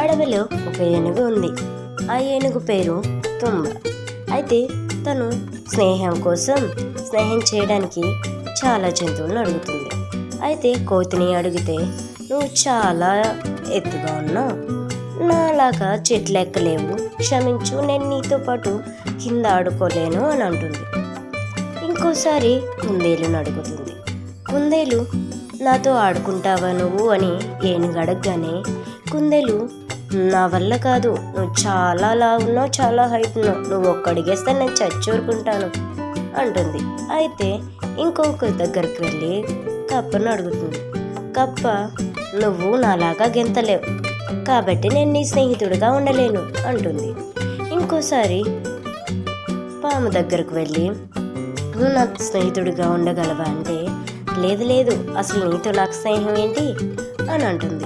అడవిలో ఒక ఏనుగు ఉంది. ఆ ఏనుగు పేరు తుంబ అయితే తను స్నేహం కోసం స్నేహం చేయడానికి చాలా జంతువులను అడుగుతుంది. అయితే కోతిని అడిగితే నువ్వు చాలా ఎత్తుగా ఉన్నావు. నాలాగా చెట్లు ఎక్కలేవు క్షమించు నేను నీతో పాటు కింద ఆడుకోలేను అని అంటుంది. ఇంకోసారి కుందేలును అడుగుతుంది. కుందేలు నాతో ఆడుకుంటావా నువ్వు? అని ఏనుగు అడగగానే కుందేలు నా వల్ల కాదు. నువ్వు చాలా లా ఉన్నావు చాలా హైట్ ఉన్నావు. నువ్వు ఒక్కడిగేస్తే నేను చచ్చూరుకుంటాను అంటుంది. అయితే ఇంకొకరి దగ్గరికి వెళ్ళి కప్పను అడుగుతుంది. కప్ప నువ్వు నాలాగా గెంతలేవు. కాబట్టి నేను నీ స్నేహితుడిగా ఉండలేను అంటుంది. ఇంకోసారి పాము దగ్గరకు వెళ్ళి నువ్వు నాకు స్నేహితుడిగా ఉండగలవా? అంటే లేదు లేదు. అసలు నీతో నాకు స్నేహం ఏంటి? అని అంటుంది.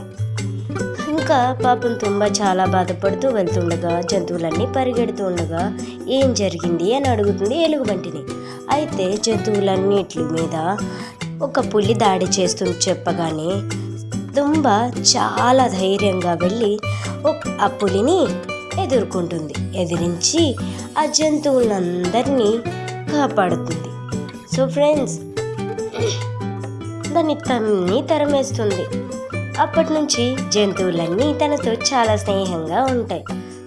ఇంకా పాపం తుంబ చాలా బాధపడుతూ వెళ్తుండగా జంతువులన్నీ పరిగెడుతూ ఉండగా ఏం జరిగింది అని అడుగుతుంది ఎలుగుబంటిని అయితే జంతువులన్నిటి మీద ఒక పులి దాడి చేస్తుంది చెప్పగానే తుంబ చాలా ధైర్యంగా వెళ్ళి ఒక- ఆ పులిని ఎదుర్కొంటుంది. ఎదిరించి ఆ జంతువులందరినీ కాపాడుతుంది. సో ఫ్రెండ్స్ దాన్ని తన్ని తరమేస్తుంది. అప్పటి నుంచి జంతువులన్నీ తనతో చాలా స్నేహంగా ఉంటాయి.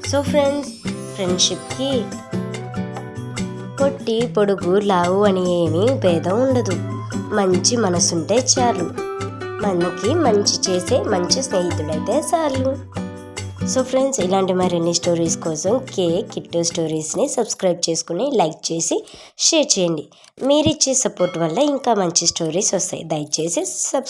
సో ఫ్రెండ్స్ ఫ్రెండ్షిప్కి పొట్టి పొడుగు లావు అని ఏమీ భేదం ఉండదు. మంచి మనసుంటే చాలు. మనకి మంచి చేసే మంచి స్నేహితుడైతే చాలు. సో ఫ్రెండ్స్ ఇలాంటి మరిన్ని స్టోరీస్ కోసం కే కిట్టు స్టోరీస్ని సబ్స్క్రైబ్ చేసుకుని లైక్ చేసి షేర్ చేయండి. మీరిచ్చే సపోర్ట్ వల్ల ఇంకా మంచి స్టోరీస్ వస్తాయి. దయచేసి సబ్స్క్రైబ్